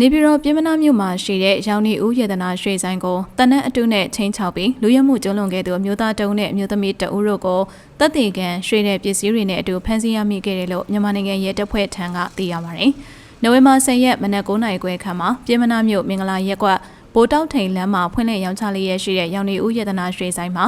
နေပြည်တော်ပြည်မနာမြို့မှာရှိတဲ့ရောင်နေဦးရတနာရွှေဆိုင်ကိုတနက်အတုနဲ့ချင်းချောက်ပြီးလူရမှုကျုံးလွန်ခဲ့သူအမျိုးသားတအုပ်နဲ့အမျိုးသမီးတအုပ်တို့ကိုတပ်တေကန်ရွှေတဲ့ပစ္စည်းတွေနဲ့အတူဖမ်းဆီးရမိခဲ့တယ်လို့မြန်မာနိုင်ငံရဲတပ်ဖွဲ့ထံကသိရပါတယ်။နိုဝင်ဘာ10ရက်မနက်9:00နာရီခွဲခန့်မှာပြည်မနာမြို့မင်္ဂလာရက်ကွက်ဘိုးတောက်ထိန်လမ်းမှာဖွင့်လှစ်ရောင်းချလေးရရှိတဲ့ရောင်နေဦးရတနာရွှေဆိုင်မှာ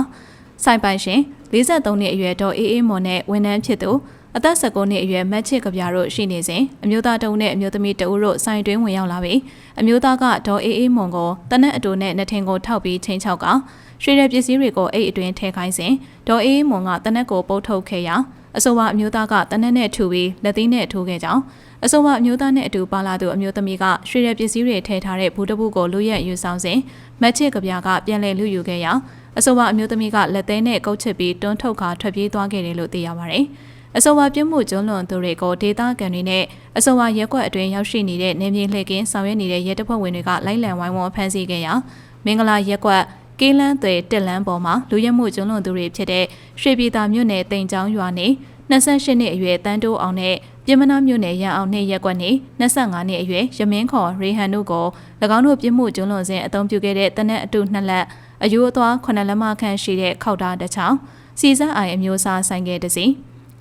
ဆိုင်ပိုင်ရှင်53နှစ်အရွယ်ဒေါ်အေးအေးမော်နဲ့ဝန်ထမ်းဖြစ်သူ အသက်19နှစ်အရွယ်မတ်ချစ်ကပြားတို့ရှိနေစဉ်အမျိုးသားတအုပ်နဲ့အမျိုးသမီးတအုပ်တို့ဆိုင်တွင်းဝင်ရောက်လာပြီးအမျိုးသားကဒေါ်အေးအေးမွန်ကိုတနက်အတူနဲ့နှထင်ကိုထောက်ပြီးချင်းချောက်ကရွှေရပစ္စည်းတွေကိုအိတ်အတွင်းထည့်ခိုင်းစဉ်ဒေါ်အေးအေးမွန်ကတနက်ကိုပုတ်ထုတ်ခဲ့ရာအဆိုပါအမျိုးသားကတနက်နဲ့ထူပြီးလက်သီးနဲ့ထိုးခဲ့ကြောင်းအဆိုပါအမျိုးသားနဲ့အတူပါလာသူအမျိုးသမီးကရွှေရပစ္စည်းတွေထည့်ထားတဲ့ဘူးတပုကိုလူရက်ယူဆောင်စဉ်မတ်ချစ်ကပြားကပြန်လည်လူယူခဲ့ရာအဆိုပါအမျိုးသမီးကလက်သေးနဲ့ကုတ်ချစ်ပြီးတွန်းထုတ်ခါထွက်ပြေးသွားခဲ့တယ်လို့သိရပါတယ်။ အဆိုပါပြစ်မှုကျူးလွန်သူတွေကိုဒေသခံတွေနဲ့အဆိုပါရက်ကွက်အတွင်းရောက်ရှိနေတဲ့နေမြေလှည့်ကင်းဆောင်ရွက်နေတဲ့ရဲတပ်ဖွဲ့ဝင်တွေကလိုက်လံဝိုင်းဝန်းဖမ်းဆီးခဲ့ရာမင်္ဂလာရက်ကွက်ကေးလန်းသွေတက်လန်းပေါ်မှာလူရဲမှုကျူးလွန်သူတွေဖြစ်တဲ့ရွှေပြည်သာမြို့နယ်တိန်ချောင်းရွာနေ28နှစ်အရွယ်တန်းတိုးအောင်နဲ့ပြည်မနာမြို့နယ်ရန်အောင်နှင့်ရက်ကွက်နေ25နှစ်အရွယ်ရမင်းခေါ်ရေဟန်တို့ကို၎င်းတို့ပြစ်မှုကျူးလွန်စဉ်အသုံးပြုခဲ့တဲ့တနက်အတူနှစ်လက်အယူအသွား9လက်မခန့်ရှိတဲ့ခောက်တာတစ်ချောင်းစီစက်အိုင်အမျိုးအစားဆိုင်ကယ်တစ်စီး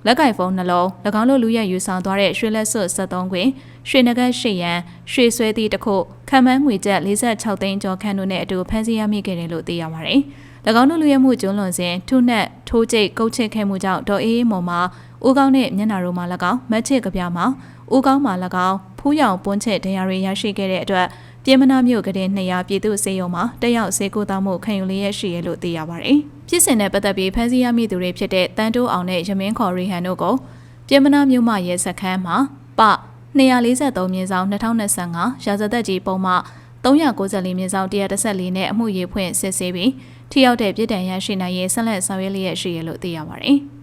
လက်ကင်ဖုန်းနှလုံး၎င်းတို့လူရက်ယူဆောင်သွားတဲ့ရွှေလက်စွပ်73ခွင်ရွှေနဂတ်ရှစ်ရန်ရွှေဆွဲသည့်တစ်ခုခံမှန်းငွေကျပ်46သိန်းကျော်ခန့်တို့နဲ့အတူဖမ်းဆီးရမိခဲ့တယ်လို့သိရပါတယ်။၎င်းတို့လူရဲမှုကျုံးလွန်စဉ်ထုနှက်ထိုးကျိတ်ကုတ်ချစ်ခဲ့မှုကြောင့်ဒေါ်အေးအေးမော်မှာဦးကောင်းနဲ့မျက်နာတို့မှာ၎င်းမတ်ချစ်ကပြားမှာဦးကောင်းမှာ၎င်းဖူးရောင်ပွန်းချစ်တရားတွေရရှိခဲ့တဲ့အတွက် ပြည်မနာမြို့ကတဲ့200ပြည်သူစေယုံမှာတက်ရောက်စေကိုသားမှုခံယူလျက်ရှိရလို့သိရပါတယ်။ဖြစ်စဉ်နဲ့ပတ်သက်ပြီးဖမ်းဆီးရမိသူတွေဖြစ်တဲ့တန်တိုးအောင်နဲ့ရမင်းခေါ်ရီဟန်တို့ကိုပြည်မနာမြို့မှရဲစခန်းမှာပ243မြင်းဆောင်2025ရာဇသက်ကြီးပုံမှ394မြင်းဆောင်114နဲ့အမှုရေးဖွင့်စစ်ဆေးပြီးထိရောက်တဲ့ပြည်တံရရှိနိုင်ရေးဆက်လက်ဆောင်ရွက်လျက်ရှိရလို့သိရပါတယ်။